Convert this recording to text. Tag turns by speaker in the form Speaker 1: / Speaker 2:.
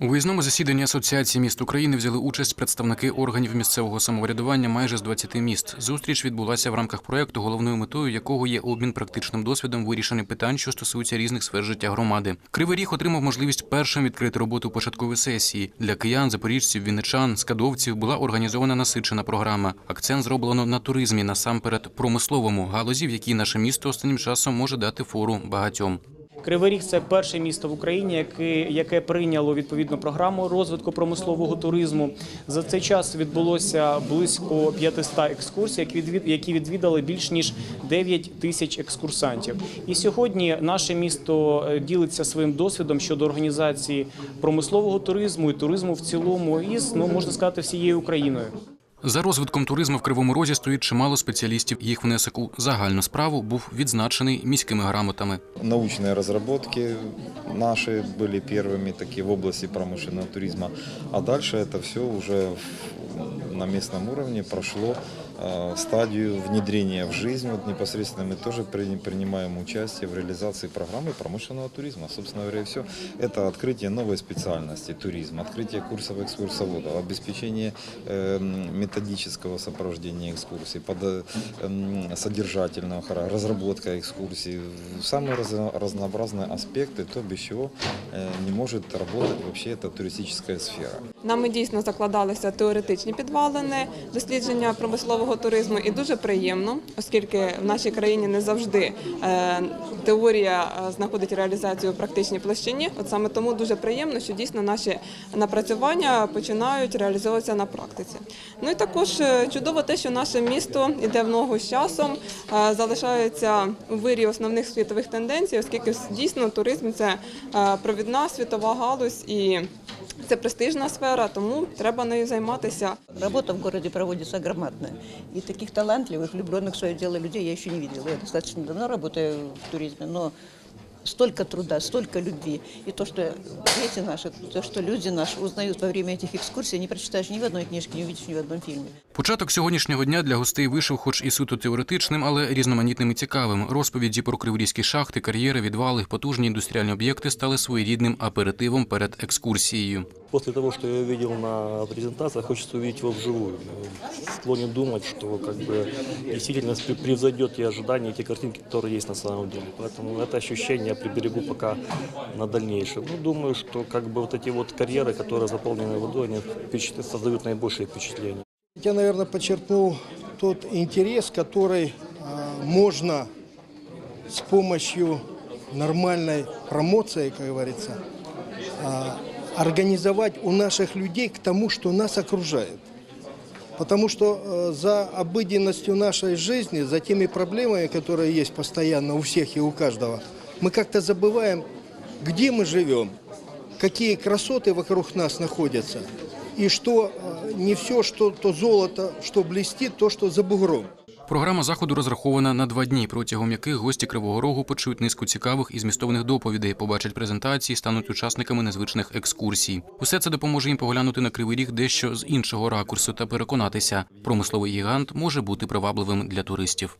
Speaker 1: У виїзному засіданні Асоціації міст України взяли участь представники органів місцевого самоврядування майже з 20 міст. Зустріч відбулася в рамках проекту, головною метою якого є обмін практичним досвідом вирішення питань, що стосуються різних сфер життя громади. Кривий Ріг отримав можливість першим відкрити роботу початкової сесії. Для киян, запоріжців, вінничан, скадовців була організована насичена програма. Акцент зроблено на туризмі, насамперед промисловому галузі, в якій наше місто останнім часом може дати фору багатьом.
Speaker 2: Кривий Ріг – це перше місто в Україні, яке, прийняло відповідну програму розвитку промислового туризму. За цей час відбулося близько 500 екскурсій, які відвідали більш ніж 9 тисяч екскурсантів. І сьогодні наше місто е, ділиться своїм досвідом щодо організації промислового туризму і туризму в цілому із, ну можна сказати, всією Україною.
Speaker 1: За розвитком туризму в Кривому Розі стоїть чимало спеціалістів. Їх внесок у загальну справу був відзначений міськими грамотами.
Speaker 3: Научные разработки наши были первыми такие в области промышленного туризма, а дальше это все уже в- на местном уровне прошло э, стадию внедрения в жизнь. Вот непосредственно мы тоже при- принимаем участие в реализации программы промышленного туризма. Собственно говоря, все это открытие новой специальности туризма, открытие курсов экскурсоводов, обеспечение э, методического сопровождения экскурсий, под, э, м, содержательного характера, разработка экскурсий, самые разно- разнообразные аспекты, то без чего э, не может работать вообще эта туристическая сфера.
Speaker 4: Нами дійсно закладалися теоретичні підвалини дослідження промислового туризму, і дуже приємно, оскільки в нашій країні не завжди е, теорія е, знаходить реалізацію у практичній площині. От саме тому дуже приємно, що дійсно наші напрацювання починають реалізовуватися на практиці. Ну і також е, чудово те, що наше місто іде в ногу з часом, залишається у вирі основних світових тенденцій, оскільки дійсно туризм це провідна світова галузь і. Це престижна сфера, тому треба нею займатися.
Speaker 5: Работа в місті проводиться громадна. І таких талантливих, влюблених в своє діло людей я ще не бачила. Я достаточно давно працюю в туризмі, но столько труда, столько любви. И то, что дети наши, то, что люди наши узнают во время этих экскурсий, не прочитаешь ни в одной книжке, не увидишь ни в одном фильме.
Speaker 1: Початок сьогоднішнього дня для гостей вийшов, хоч і суто теоретичним, але різноманітним і цікавим. Розповіді про криворізькі шахти, кар'єри, відвали, потужні індустріальні об'єкти стали своєрідним аперитивом перед екскурсією.
Speaker 6: После того, что я увидел на презентациях, хочется увидеть его вживую. Э, Склонен думать, что как бы действительно превзойдет те ожидания, те картинки, которые есть на самом деле. Поэтому это ощущение я приберегу пока на дальнейшее. Ну, думаю, что как бы вот эти вот карьеры, которые заполнены водой, они создают наибольшее впечатление.
Speaker 7: Я, наверное, подчеркнул тот интерес, который а, можно с помощью нормальной промоции, как говорится, а, организовать у наших людей к тому, что нас окружает. Потому что э, за обыденностью нашей жизни, за теми проблемами, которые есть постоянно у всех и у каждого, мы как-то забываем, где мы живем, какие красоты вокруг нас находятся, и что э, не все, что то золото, что блестит, то, что за бугром.
Speaker 1: Програма заходу розрахована на два дні, протягом яких гості Кривого Рогу почують низку цікавих і змістовних доповідей, побачать презентації, стануть учасниками незвичних екскурсій. Усе це допоможе їм поглянути на Кривий Ріг дещо з іншого ракурсу та переконатися, промисловий гігант може бути привабливим для туристів.